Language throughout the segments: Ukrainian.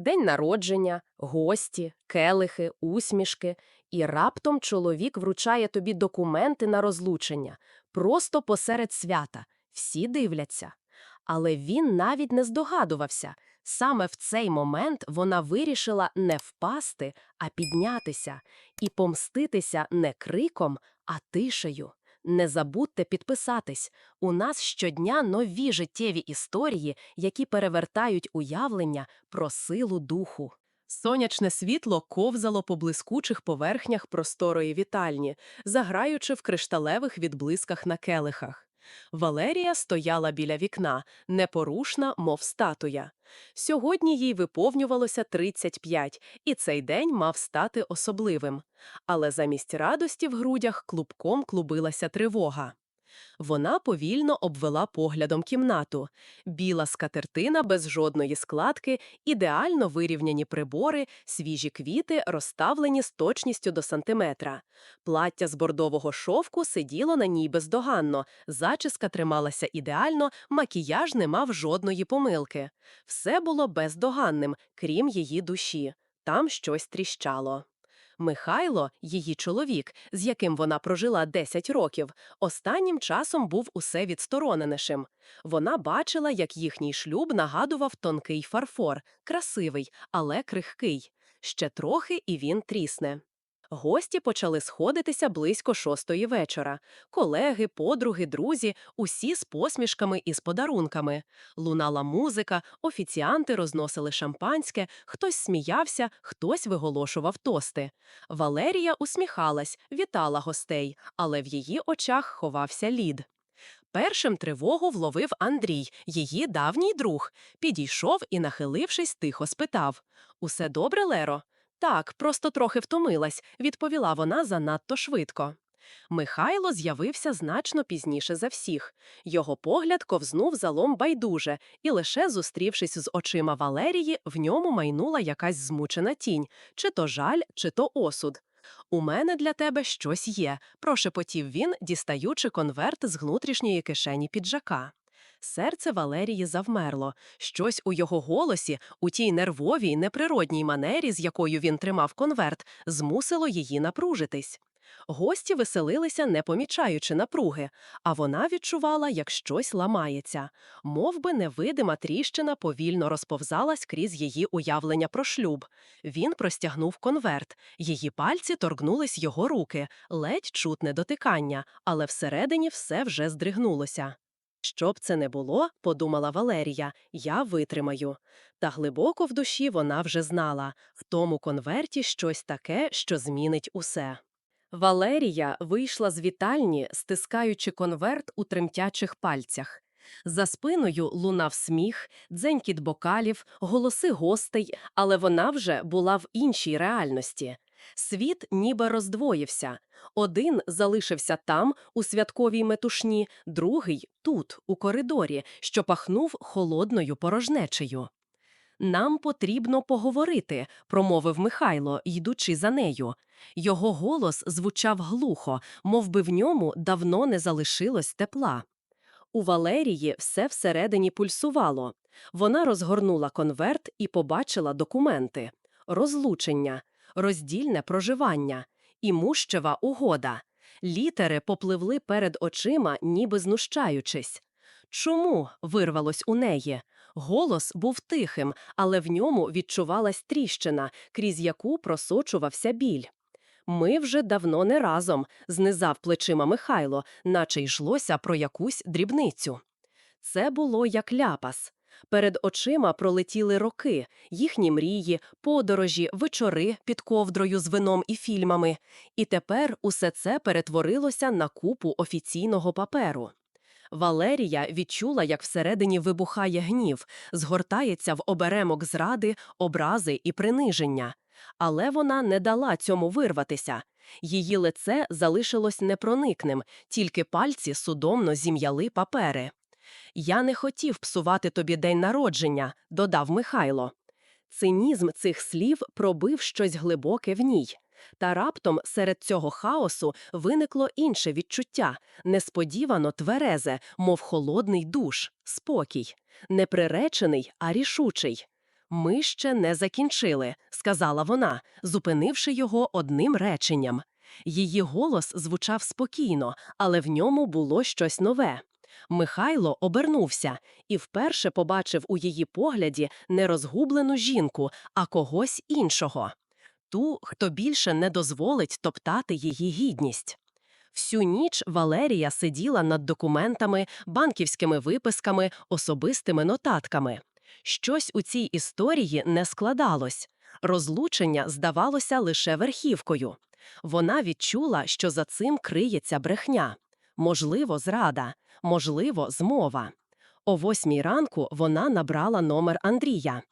День народження, гості, келихи, усмішки, і раптом чоловік вручає тобі документи на розлучення, просто посеред свята. Всі дивляться. Але він навіть не здогадувався. Саме в цей момент вона вирішила не впасти, а піднятися і помститися не криком, а тишею. Не забудьте підписатись. У нас щодня нові життєві історії, які перевертають уявлення про силу духу. Сонячне світло ковзало по блискучих поверхнях просторої вітальні, заграючи в кришталевих відблисках на келихах. Валерія стояла біля вікна, непорушна, мов статуя. Сьогодні їй виповнювалося 35, і цей день мав стати особливим. Але замість радості в грудях клубком клубилася тривога. Вона повільно обвела поглядом кімнату. Біла скатертина без жодної складки, ідеально вирівняні прибори, свіжі квіти, розставлені з точністю до сантиметра. Плаття з бордового шовку сиділо на ній бездоганно, зачіска трималася ідеально, макіяж не мав жодної помилки. Все було бездоганним, крім її душі. Там щось тріщало. Михайло, її чоловік, з яким вона прожила 10 років, останнім часом був усе відстороненішим. Вона бачила, як їхній шлюб нагадував тонкий фарфор, красивий, але крихкий. Ще трохи і він трісне. Гості почали сходитися близько шостої вечора. Колеги, подруги, друзі, усі з посмішками і з подарунками. Лунала музика, офіціанти розносили шампанське, хтось сміявся, хтось виголошував тости. Валерія усміхалась, вітала гостей, але в її очах ховався лід. Першим тривогу вловив Андрій, її давній друг. Підійшов і, нахилившись, тихо спитав Усе добре, Леро? Так, просто трохи втомилась, відповіла вона занадто швидко. Михайло з'явився значно пізніше за всіх. Його погляд ковзнув залом байдуже, і лише зустрівшись з очима Валерії, в ньому майнула якась змучена тінь чи то жаль, чи то осуд. У мене для тебе щось є, прошепотів він, дістаючи конверт з внутрішньої кишені піджака. Серце Валерії завмерло. Щось у його голосі, у тій нервовій, неприродній манері, з якою він тримав конверт, змусило її напружитись. Гості веселилися, не помічаючи напруги, а вона відчувала, як щось ламається. Мов би невидима тріщина повільно розповзалась крізь її уявлення про шлюб. Він простягнув конверт. Її пальці торкнулись його руки, ледь чутне дотикання, але всередині все вже здригнулося. Що б це не було, подумала Валерія, я витримаю. Та глибоко в душі вона вже знала в тому конверті щось таке, що змінить усе. Валерія вийшла з вітальні, стискаючи конверт у тремтячих пальцях. За спиною лунав сміх, дзенькіт бокалів, голоси гостей, але вона вже була в іншій реальності. Світ ніби роздвоївся. Один залишився там, у святковій метушні, другий тут, у коридорі, що пахнув холодною порожнечею. Нам потрібно поговорити, промовив Михайло, йдучи за нею. Його голос звучав глухо, мов би в ньому давно не залишилось тепла. У Валерії все всередині пульсувало. Вона розгорнула конверт і побачила документи: розлучення, роздільне проживання, імущева угода. Літери попливли перед очима, ніби знущаючись. Чому? вирвалось у неї. Голос був тихим, але в ньому відчувалась тріщина, крізь яку просочувався біль. Ми вже давно не разом, знизав плечима Михайло, наче йшлося про якусь дрібницю. Це було як ляпас. Перед очима пролетіли роки, їхні мрії, подорожі, вечори під ковдрою з вином і фільмами, і тепер усе це перетворилося на купу офіційного паперу. Валерія відчула, як всередині вибухає гнів, згортається в оберемок зради, образи і приниження. Але вона не дала цьому вирватися. Її лице залишилось непроникним, тільки пальці судомно зім'яли папери. Я не хотів псувати тобі день народження, додав Михайло. Цинізм цих слів пробив щось глибоке в ній. Та раптом серед цього хаосу виникло інше відчуття несподівано тверезе, мов холодний душ, спокій, не приречений, а рішучий. Ми ще не закінчили, сказала вона, зупинивши його одним реченням. Її голос звучав спокійно, але в ньому було щось нове. Михайло обернувся і вперше побачив у її погляді не розгублену жінку, а когось іншого ту, хто більше не дозволить топтати її гідність. Всю ніч Валерія сиділа над документами, банківськими виписками, особистими нотатками. Щось у цій історії не складалось. Розлучення здавалося лише верхівкою. Вона відчула, що за цим криється брехня. Можливо, зрада, можливо, змова. О восьмій ранку вона набрала номер Андрія.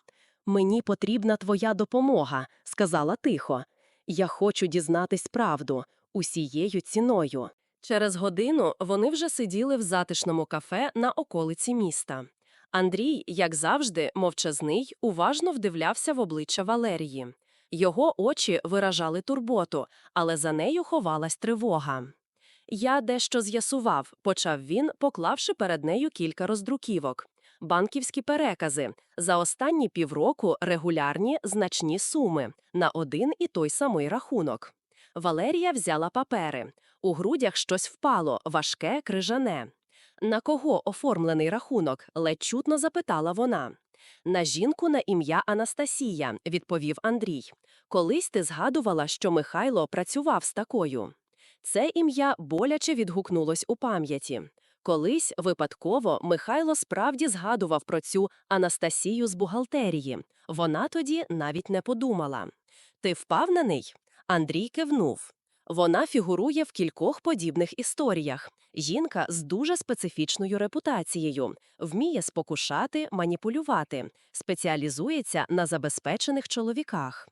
Мені потрібна твоя допомога, сказала тихо. Я хочу дізнатись правду усією ціною. Через годину вони вже сиділи в затишному кафе на околиці міста. Андрій, як завжди, мовчазний, уважно вдивлявся в обличчя Валерії. Його очі виражали турботу, але за нею ховалась тривога. Я дещо з'ясував, почав він, поклавши перед нею кілька роздруківок. Банківські перекази за останні півроку регулярні значні суми на один і той самий рахунок. Валерія взяла папери. У грудях щось впало, важке, крижане. На кого оформлений рахунок? ледь чутно запитала вона. На жінку на ім'я Анастасія, відповів Андрій. Колись ти згадувала, що Михайло працював з такою. Це ім'я боляче відгукнулось у пам'яті. Колись випадково Михайло справді згадував про цю Анастасію з бухгалтерії. Вона тоді навіть не подумала. Ти впевнений? Андрій кивнув. Вона фігурує в кількох подібних історіях. Жінка з дуже специфічною репутацією, вміє спокушати, маніпулювати, спеціалізується на забезпечених чоловіках.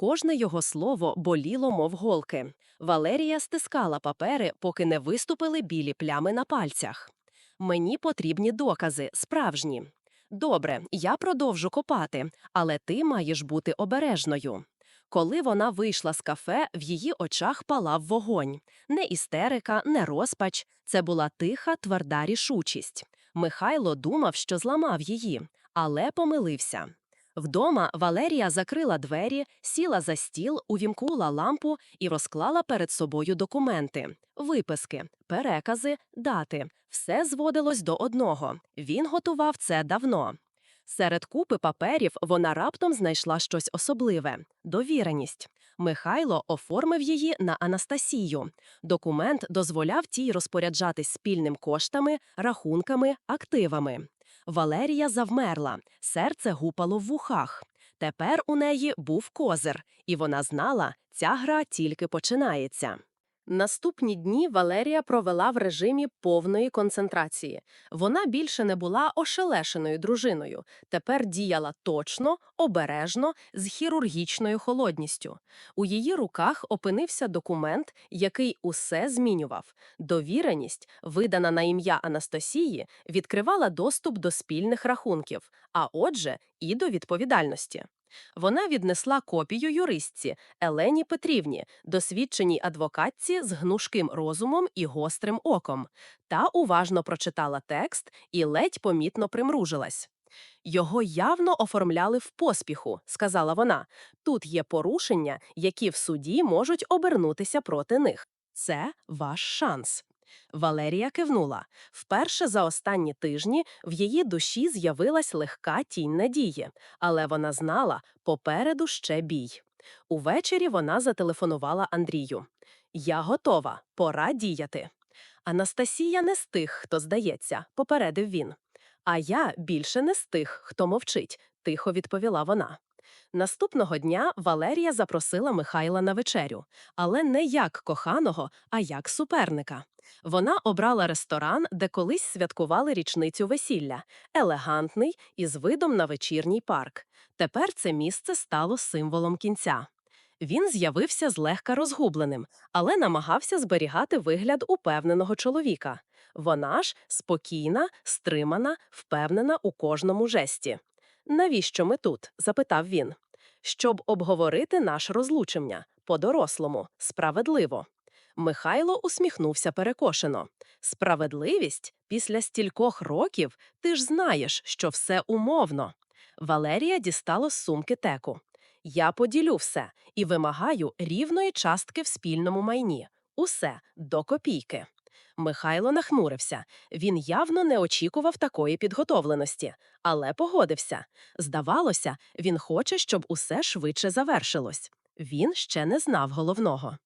Кожне його слово боліло, мов голки. Валерія стискала папери, поки не виступили білі плями на пальцях. Мені потрібні докази, справжні. Добре, я продовжу копати, але ти маєш бути обережною. Коли вона вийшла з кафе, в її очах палав вогонь. Не істерика, не розпач. Це була тиха, тверда рішучість. Михайло думав, що зламав її, але помилився. Вдома Валерія закрила двері, сіла за стіл, увімкнула лампу і розклала перед собою документи, виписки, перекази, дати. Все зводилось до одного. Він готував це давно. Серед купи паперів вона раптом знайшла щось особливе довіреність. Михайло оформив її на Анастасію. Документ дозволяв тій розпоряджатись спільним коштами, рахунками, активами. Валерія завмерла, серце гупало в вухах. Тепер у неї був козир, і вона знала, ця гра тільки починається. Наступні дні Валерія провела в режимі повної концентрації. Вона більше не була ошелешеною дружиною, тепер діяла точно, обережно, з хірургічною холодністю. У її руках опинився документ, який усе змінював. Довіреність, видана на ім'я Анастасії, відкривала доступ до спільних рахунків, а отже, і до відповідальності. Вона віднесла копію юристці Елені Петрівні, досвідченій адвокатці з гнушким розумом і гострим оком, та уважно прочитала текст і ледь помітно примружилась. Його явно оформляли в поспіху, сказала вона. Тут є порушення, які в суді можуть обернутися проти них. Це ваш шанс. Валерія кивнула. Вперше за останні тижні в її душі з'явилась легка тінь надії, але вона знала попереду ще бій. Увечері вона зателефонувала Андрію. Я готова, пора діяти. Анастасія не з тих, хто здається, попередив він. А я більше не з тих, хто мовчить, тихо відповіла вона. Наступного дня Валерія запросила Михайла на вечерю, але не як коханого, а як суперника. Вона обрала ресторан, де колись святкували річницю весілля, елегантний із видом на вечірній парк. Тепер це місце стало символом кінця. Він з'явився злегка розгубленим, але намагався зберігати вигляд упевненого чоловіка. Вона ж спокійна, стримана, впевнена у кожному жесті. Навіщо ми тут? запитав він. Щоб обговорити наш розлучення по-дорослому, справедливо. Михайло усміхнувся перекошено. Справедливість після стількох років ти ж знаєш, що все умовно. Валерія дістала з сумки теку. Я поділю все і вимагаю рівної частки в спільному майні. Усе до копійки. Михайло нахмурився. Він явно не очікував такої підготовленості, але погодився. Здавалося, він хоче, щоб усе швидше завершилось. Він ще не знав головного.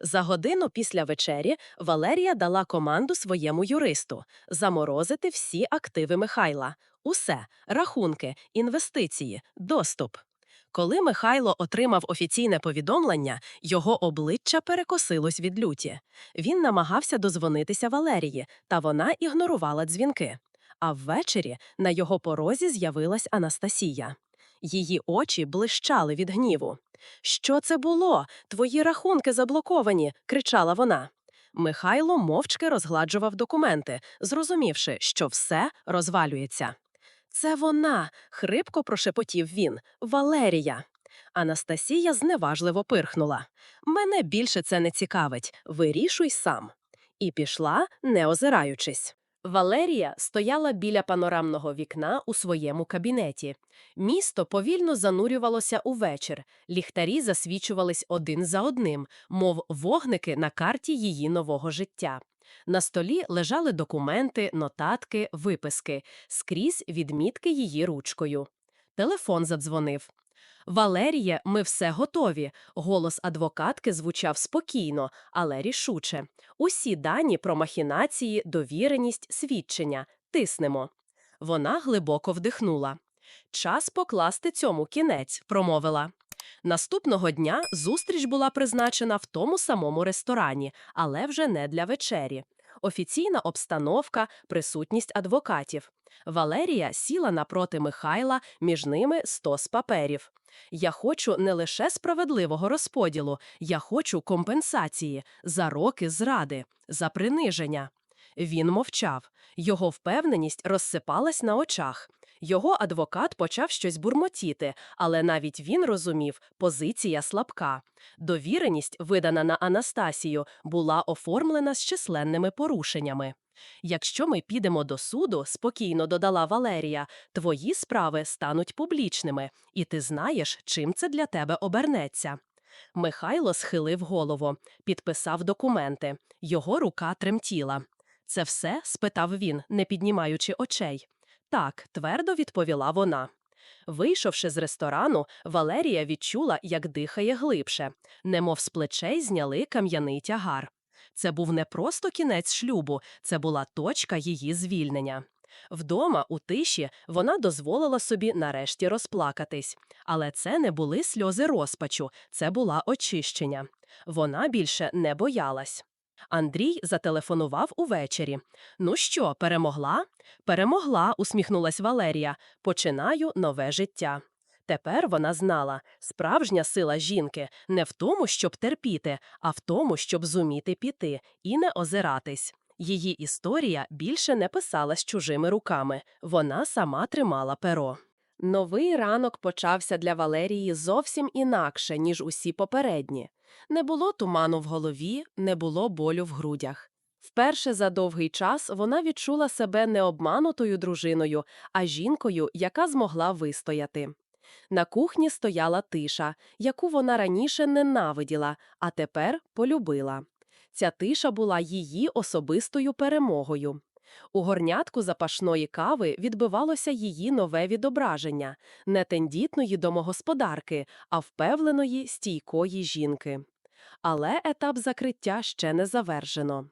За годину після вечері Валерія дала команду своєму юристу заморозити всі активи Михайла. Усе рахунки, інвестиції, доступ. Коли Михайло отримав офіційне повідомлення, його обличчя перекосилось від люті. Він намагався дозвонитися Валерії, та вона ігнорувала дзвінки. А ввечері на його порозі з'явилась Анастасія. Її очі блищали від гніву. Що це було? Твої рахунки заблоковані, кричала вона. Михайло мовчки розгладжував документи, зрозумівши, що все розвалюється. Це вона, хрипко прошепотів він. Валерія. Анастасія зневажливо пирхнула. Мене більше це не цікавить. Вирішуй сам. І пішла, не озираючись. Валерія стояла біля панорамного вікна у своєму кабінеті. Місто повільно занурювалося у вечір, ліхтарі засвічувались один за одним, мов вогники на карті її нового життя. На столі лежали документи, нотатки, виписки, скрізь відмітки її ручкою. Телефон задзвонив. Валерія, ми все готові. Голос адвокатки звучав спокійно, але рішуче. Усі дані про махінації, довіреність, свідчення. Тиснемо. Вона глибоко вдихнула. Час покласти цьому кінець, промовила. Наступного дня зустріч була призначена в тому самому ресторані, але вже не для вечері. Офіційна обстановка, присутність адвокатів. Валерія сіла напроти Михайла, між ними стос паперів. Я хочу не лише справедливого розподілу, я хочу компенсації за роки зради, за приниження. Він мовчав. Його впевненість розсипалась на очах. Його адвокат почав щось бурмотіти, але навіть він розумів, позиція слабка. Довіреність, видана на Анастасію, була оформлена з численними порушеннями. Якщо ми підемо до суду, спокійно додала Валерія, твої справи стануть публічними, і ти знаєш, чим це для тебе обернеться. Михайло схилив голову, підписав документи. Його рука тремтіла. Це все? спитав він, не піднімаючи очей. Так, твердо відповіла вона. Вийшовши з ресторану, Валерія відчула, як дихає глибше, немов з плечей зняли кам'яний тягар. Це був не просто кінець шлюбу, це була точка її звільнення. Вдома, у тиші, вона дозволила собі нарешті розплакатись. Але це не були сльози розпачу, це була очищення. Вона більше не боялась. Андрій зателефонував увечері. Ну що, перемогла? Перемогла, усміхнулась Валерія. Починаю нове життя. Тепер вона знала, справжня сила жінки не в тому, щоб терпіти, а в тому, щоб зуміти піти і не озиратись. Її історія більше не писалась чужими руками, вона сама тримала перо. Новий ранок почався для Валерії зовсім інакше, ніж усі попередні. Не було туману в голові, не було болю в грудях. Вперше за довгий час вона відчула себе не обманутою дружиною, а жінкою, яка змогла вистояти. На кухні стояла тиша, яку вона раніше ненавиділа, а тепер полюбила. Ця тиша була її особистою перемогою. У горнятку запашної кави відбивалося її нове відображення не тендітної домогосподарки, а впевненої стійкої жінки. Але етап закриття ще не завершено.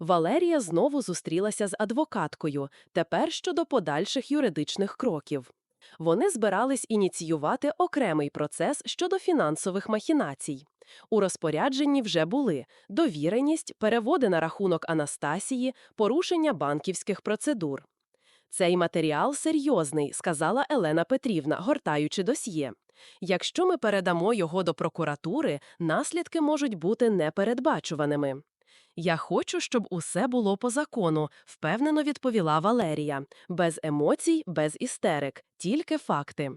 Валерія знову зустрілася з адвокаткою, тепер щодо подальших юридичних кроків. Вони збирались ініціювати окремий процес щодо фінансових махінацій. У розпорядженні вже були довіреність, переводи на рахунок Анастасії, порушення банківських процедур. Цей матеріал серйозний, сказала Елена Петрівна, гортаючи досьє. Якщо ми передамо його до прокуратури, наслідки можуть бути непередбачуваними. Я хочу, щоб усе було по закону, впевнено відповіла Валерія, без емоцій, без істерик, тільки факти.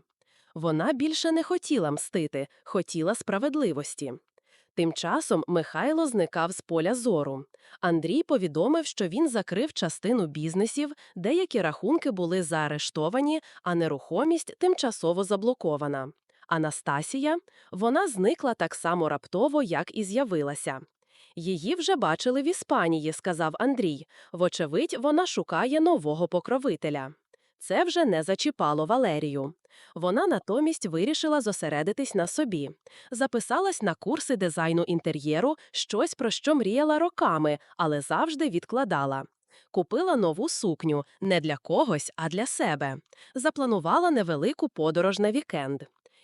Вона більше не хотіла мстити, хотіла справедливості. Тим часом Михайло зникав з поля зору. Андрій повідомив, що він закрив частину бізнесів, деякі рахунки були заарештовані, а нерухомість тимчасово заблокована. Анастасія вона зникла так само раптово, як і з'явилася. Її вже бачили в Іспанії, сказав Андрій. Вочевидь, вона шукає нового покровителя. Це вже не зачіпало Валерію. Вона натомість вирішила зосередитись на собі. Записалась на курси дизайну інтер'єру, щось про що мріяла роками, але завжди відкладала. Купила нову сукню не для когось, а для себе. Запланувала невелику подорож на вікенд.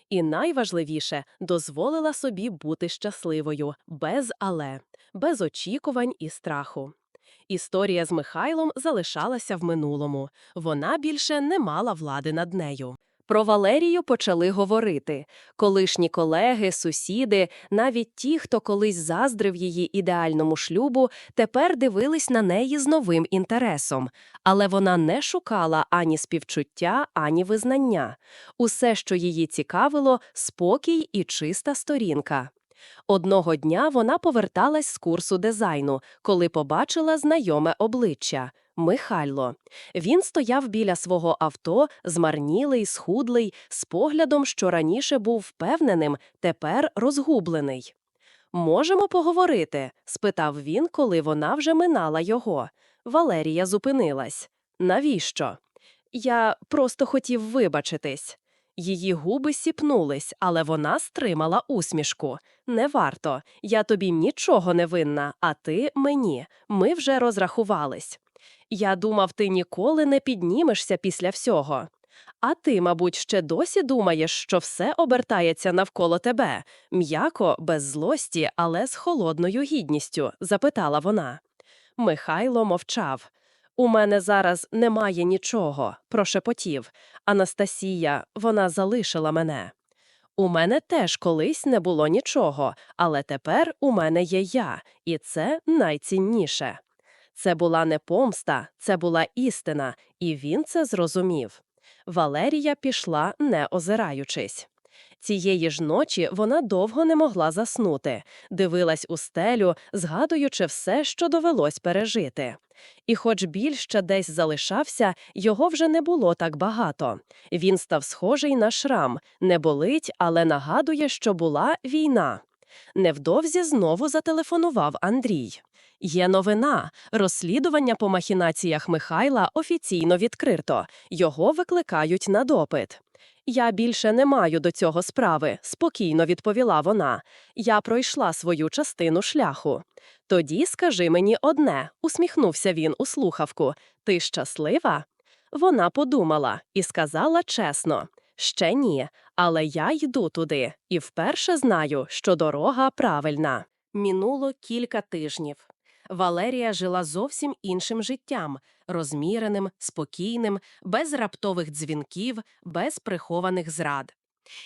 І найважливіше, дозволила собі бути щасливою, без але, без очікувань і страху. Історія з Михайлом залишалася в минулому. Вона більше не мала влади над нею. Про Валерію почали говорити. Колишні колеги, сусіди, навіть ті, хто колись заздрив її ідеальному шлюбу, тепер дивились на неї з новим інтересом. Але вона не шукала ані співчуття, ані визнання. Усе, що її цікавило, спокій і чиста сторінка. Одного дня вона поверталась з курсу дизайну, коли побачила знайоме обличчя Михайло. Він стояв біля свого авто, змарнілий, схудлий, з поглядом, що раніше був впевненим, тепер розгублений. Можемо поговорити? спитав він, коли вона вже минала його. Валерія зупинилась. Навіщо? Я просто хотів вибачитись. Її губи сіпнулись, але вона стримала усмішку. Не варто. Я тобі нічого не винна, а ти мені. Ми вже розрахувались. Я думав, ти ніколи не піднімешся після всього. А ти, мабуть, ще досі думаєш, що все обертається навколо тебе, м'яко, без злості, але з холодною гідністю, запитала вона. Михайло мовчав. У мене зараз немає нічого, прошепотів. Анастасія, вона залишила мене. У мене теж колись не було нічого, але тепер у мене є я, і це найцінніше. Це була не помста, це була істина, і він це зрозумів. Валерія пішла, не озираючись. Цієї ж ночі вона довго не могла заснути, дивилась у стелю, згадуючи все, що довелось пережити. І хоч біль ще десь залишався, його вже не було так багато. Він став схожий на шрам, не болить, але нагадує, що була війна. Невдовзі знову зателефонував Андрій. Є новина. Розслідування по махінаціях Михайла офіційно відкрито. Його викликають на допит. Я більше не маю до цього справи, спокійно відповіла вона. Я пройшла свою частину шляху. Тоді скажи мені одне, усміхнувся він у слухавку. Ти щаслива? Вона подумала і сказала чесно: ще ні, але я йду туди і вперше знаю, що дорога правильна. Мінуло кілька тижнів. Валерія жила зовсім іншим життям, розміреним, спокійним, без раптових дзвінків, без прихованих зрад.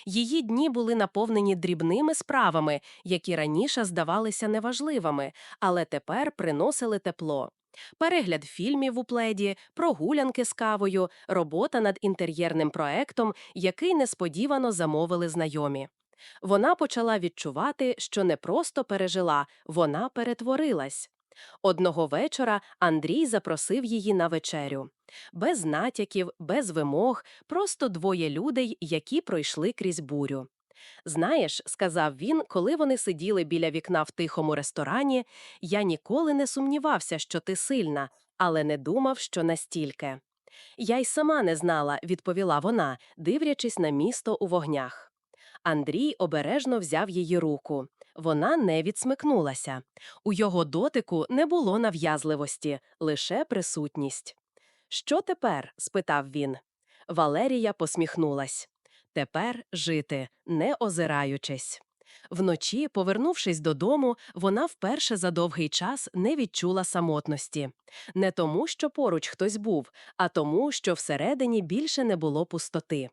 Її дні були наповнені дрібними справами, які раніше здавалися неважливими, але тепер приносили тепло. Перегляд фільмів у пледі, прогулянки з кавою, робота над інтер'єрним проектом, який несподівано замовили знайомі. Вона почала відчувати, що не просто пережила, вона перетворилась. Одного вечора Андрій запросив її на вечерю. Без натяків, без вимог, просто двоє людей, які пройшли крізь бурю. Знаєш, сказав він, коли вони сиділи біля вікна в тихому ресторані, я ніколи не сумнівався, що ти сильна, але не думав, що настільки. Я й сама не знала, відповіла вона, дивлячись на місто у вогнях. Андрій обережно взяв її руку. Вона не відсмикнулася. У його дотику не було нав'язливості, лише присутність. Що тепер? спитав він. Валерія посміхнулась. Тепер жити, не озираючись. Вночі, повернувшись додому, вона вперше за довгий час не відчула самотності. Не тому, що поруч хтось був, а тому, що всередині більше не було пустоти.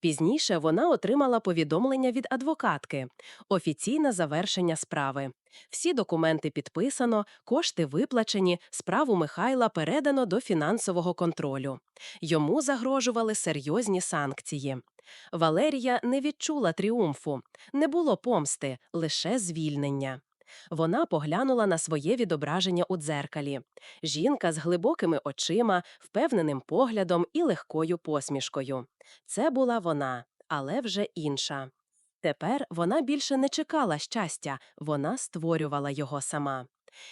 Пізніше вона отримала повідомлення від адвокатки офіційне завершення справи. Всі документи підписано, кошти виплачені, справу Михайла передано до фінансового контролю. Йому загрожували серйозні санкції. Валерія не відчула тріумфу, не було помсти, лише звільнення. Вона поглянула на своє відображення у дзеркалі. Жінка з глибокими очима, впевненим поглядом і легкою посмішкою. Це була вона, але вже інша. Тепер вона більше не чекала щастя, вона створювала його сама.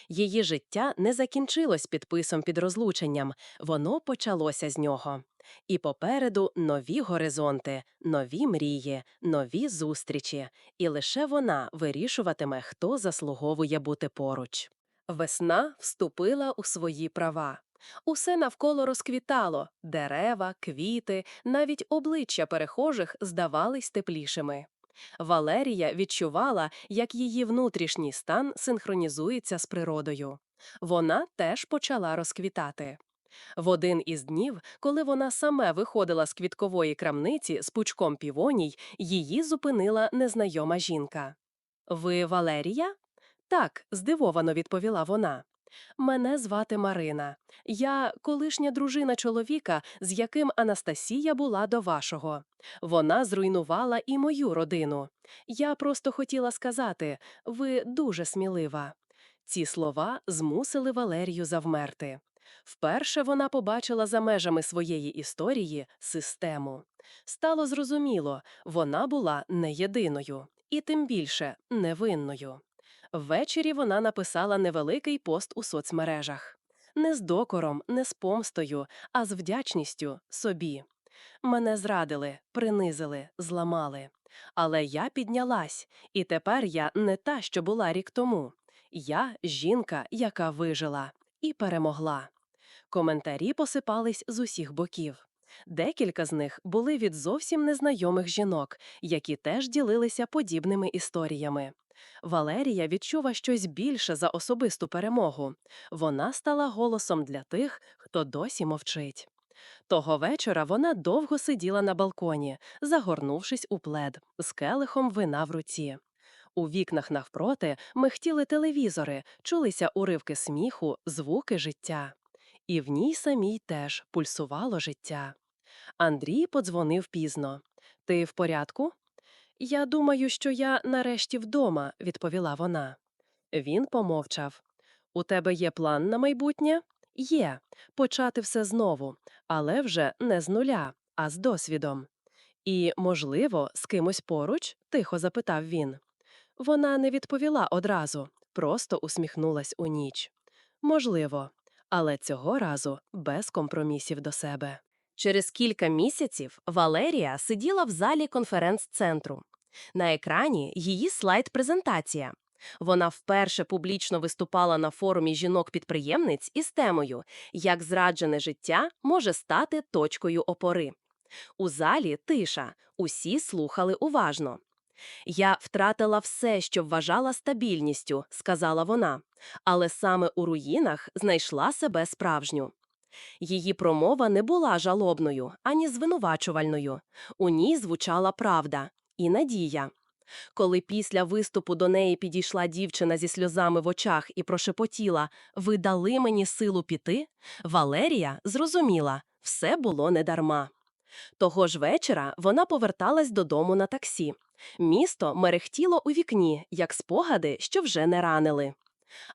Її життя не закінчилось підписом під розлученням, воно почалося з нього. І попереду нові горизонти, нові мрії, нові зустрічі, і лише вона вирішуватиме, хто заслуговує бути поруч. Весна вступила у свої права. Усе навколо розквітало дерева, квіти, навіть обличчя перехожих здавались теплішими. Валерія відчувала, як її внутрішній стан синхронізується з природою. Вона теж почала розквітати. В один із днів, коли вона саме виходила з квіткової крамниці з пучком півоній, її зупинила незнайома жінка. Ви Валерія? Так, здивовано відповіла вона. Мене звати Марина. Я колишня дружина чоловіка, з яким Анастасія була до вашого. Вона зруйнувала і мою родину. Я просто хотіла сказати, ви дуже смілива. Ці слова змусили Валерію завмерти. Вперше вона побачила за межами своєї історії систему. Стало зрозуміло, вона була не єдиною, і тим більше невинною. Ввечері вона написала невеликий пост у соцмережах. Не з докором, не з помстою, а з вдячністю собі. Мене зрадили, принизили, зламали. Але я піднялась, і тепер я не та, що була рік тому. Я жінка, яка вижила і перемогла. Коментарі посипались з усіх боків. Декілька з них були від зовсім незнайомих жінок, які теж ділилися подібними історіями. Валерія відчула щось більше за особисту перемогу. Вона стала голосом для тих, хто досі мовчить. Того вечора вона довго сиділа на балконі, загорнувшись у плед, з келихом вина в руці. У вікнах навпроти михтіли телевізори, чулися уривки сміху, звуки життя. І в ній самій теж пульсувало життя. Андрій подзвонив пізно. Ти в порядку? Я думаю, що я нарешті вдома, відповіла вона. Він помовчав. У тебе є план на майбутнє? Є. Почати все знову, але вже не з нуля, а з досвідом. І, можливо, з кимось поруч? тихо запитав він. Вона не відповіла одразу, просто усміхнулась у ніч. Можливо, але цього разу без компромісів до себе. Через кілька місяців Валерія сиділа в залі конференц-центру. На екрані її слайд-презентація. Вона вперше публічно виступала на форумі жінок-підприємниць із темою Як зраджене життя може стати точкою опори. У залі тиша, усі слухали уважно. Я втратила все, що вважала стабільністю, сказала вона, але саме у руїнах знайшла себе справжню. Її промова не була жалобною ані звинувачувальною. У ній звучала правда і надія. Коли після виступу до неї підійшла дівчина зі сльозами в очах і прошепотіла Ви дали мені силу піти, Валерія зрозуміла все було недарма. Того ж вечора вона поверталась додому на таксі. Місто мерехтіло у вікні, як спогади, що вже не ранили.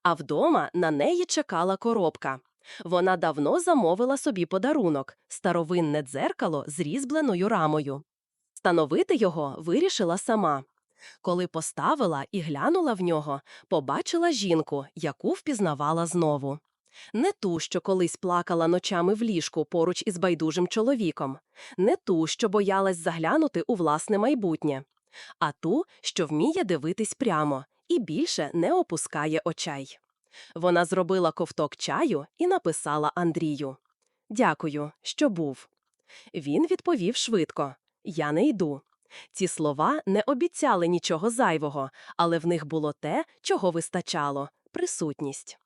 А вдома на неї чекала коробка. Вона давно замовила собі подарунок старовинне дзеркало з різьбленою рамою. Становити його вирішила сама. Коли поставила і глянула в нього, побачила жінку, яку впізнавала знову. Не ту, що колись плакала ночами в ліжку поруч із байдужим чоловіком, не ту, що боялась заглянути у власне майбутнє, а ту, що вміє дивитись прямо і більше не опускає очей. Вона зробила ковток чаю і написала Андрію Дякую, що був. Він відповів швидко Я не йду. Ці слова не обіцяли нічого зайвого, але в них було те, чого вистачало присутність.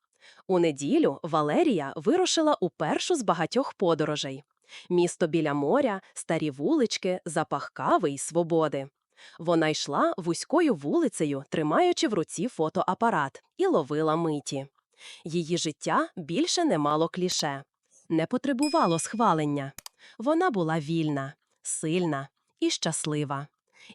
У неділю Валерія вирушила у першу з багатьох подорожей. Місто біля моря, старі вулички, запах кави й свободи. Вона йшла вузькою вулицею, тримаючи в руці фотоапарат, і ловила миті. Її життя більше не мало кліше, не потребувало схвалення. Вона була вільна, сильна і щаслива.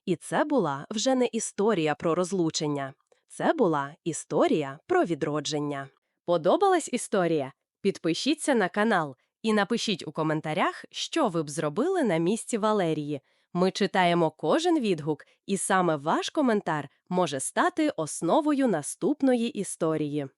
І це була вже не історія про розлучення. Це була історія про відродження. Подобалась історія? Підпишіться на канал і напишіть у коментарях, що ви б зробили на місці Валерії. Ми читаємо кожен відгук, і саме ваш коментар може стати основою наступної історії.